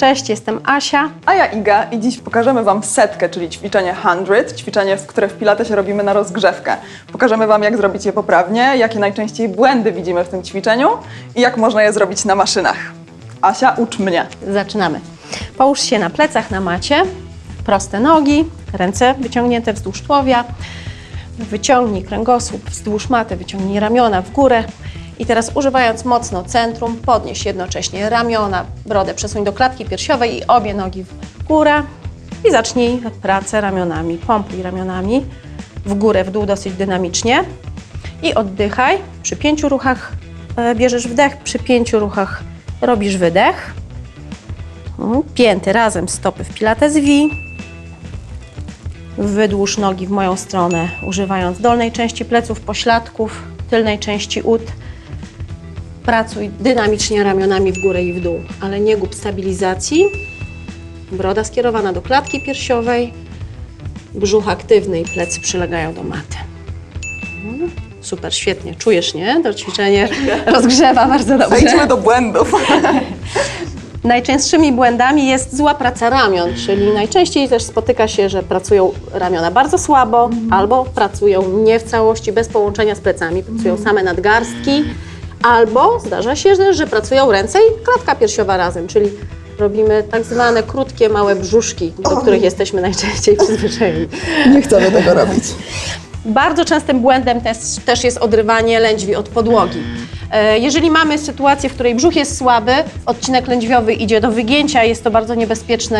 Cześć, jestem Asia. A ja Iga i dziś pokażemy Wam setkę, czyli ćwiczenie 100, ćwiczenie, w które w Pilatesie robimy na rozgrzewkę. Pokażemy Wam, jak zrobić je poprawnie, jakie najczęściej błędy widzimy w tym ćwiczeniu i jak można je zrobić na maszynach. Asia, ucz mnie. Zaczynamy. Połóż się na plecach na macie, proste nogi, ręce wyciągnięte wzdłuż tułowia. Wyciągnij kręgosłup wzdłuż maty, wyciągnij ramiona w górę. I teraz używając mocno centrum, podnieś jednocześnie ramiona, brodę przesuń do klatki piersiowej i obie nogi w górę. I zacznij pracę ramionami. Pompuj ramionami w górę, w dół dosyć dynamicznie. I oddychaj. Przy pięciu ruchach e, bierzesz wdech, przy pięciu ruchach robisz wydech. Pięty razem, stopy w pilates V. Wydłuż nogi w moją stronę, używając dolnej części pleców, pośladków, tylnej części ud. Pracuj dynamicznie ramionami w górę i w dół, ale nie gub stabilizacji. Broda skierowana do klatki piersiowej, brzuch aktywny i plecy przylegają do maty. Mhm. Super, świetnie. Czujesz, nie? To ćwiczenie rozgrzewa bardzo dobrze. Przejdźmy do błędów. Najczęstszymi błędami jest zła praca ramion, czyli najczęściej też spotyka się, że pracują ramiona bardzo słabo albo pracują nie w całości, bez połączenia z plecami, pracują same nadgarstki, albo zdarza się, że, że pracują ręce i klatka piersiowa razem, czyli robimy tak zwane krótkie, małe brzuszki, do których jesteśmy najczęściej przyzwyczajeni. Nie chcemy tego robić. Bardzo częstym błędem też, też jest odrywanie lędźwi od podłogi. E, Jeżeli mamy sytuację, w której brzuch jest słaby, odcinek lędźwiowy idzie do wygięcia, jest to bardzo niebezpieczne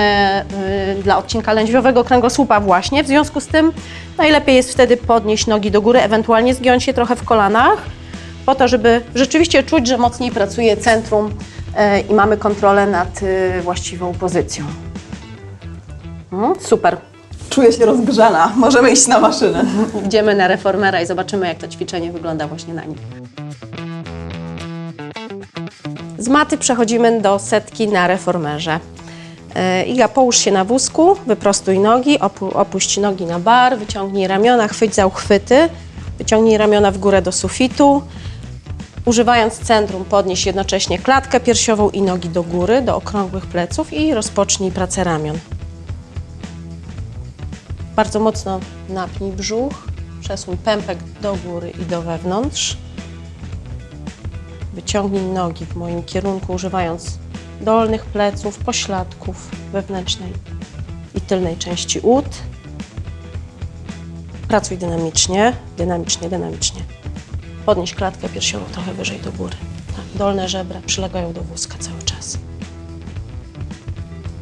e, dla odcinka lędźwiowego kręgosłupa właśnie. W związku z tym najlepiej jest wtedy podnieść nogi do góry, ewentualnie zgiąć je trochę w kolanach, po to, żeby rzeczywiście czuć, że mocniej pracuje centrum e, i mamy kontrolę nad e, właściwą pozycją. Mm, Super. Czuję się rozgrzana. Możemy iść na maszynę. Idziemy na reformera i zobaczymy, jak to ćwiczenie wygląda właśnie na nim. Z maty przechodzimy do setki na reformerze. E, Iga, połóż się na wózku, wyprostuj nogi, opu- opuść nogi na bar, wyciągnij ramiona, chwyć za uchwyty, wyciągnij ramiona w górę do sufitu. Używając centrum, podnieś jednocześnie klatkę piersiową i nogi do góry, do okrągłych pleców i rozpocznij pracę ramion. Bardzo mocno napnij brzuch, przesuń pępek do góry i do wewnątrz. Wyciągnij nogi w moim kierunku, używając dolnych pleców, pośladków wewnętrznej i tylnej części ud. Pracuj dynamicznie, dynamicznie, dynamicznie. Podnieś klatkę piersiową trochę wyżej do góry. Tak, dolne żebra przylegają do wózka cały czas.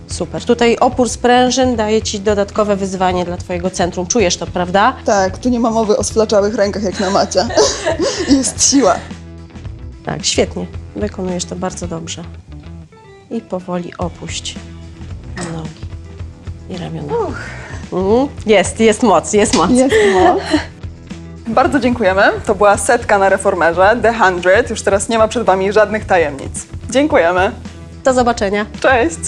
Super. Tutaj opór sprężyn daje Ci dodatkowe wyzwanie dla Twojego centrum. Czujesz to, prawda? Tak, tu nie ma mowy o sflaczałych rękach jak na macie. Jest siła. Tak, świetnie. Wykonujesz to bardzo dobrze. I powoli opuść nogi i ramiona. Mhm. Jest, jest moc, jest moc. Jest moc. Bardzo dziękujemy. To była setka na reformerze, The 100. Już teraz nie ma przed Wami żadnych tajemnic. Dziękujemy. Do zobaczenia. Cześć!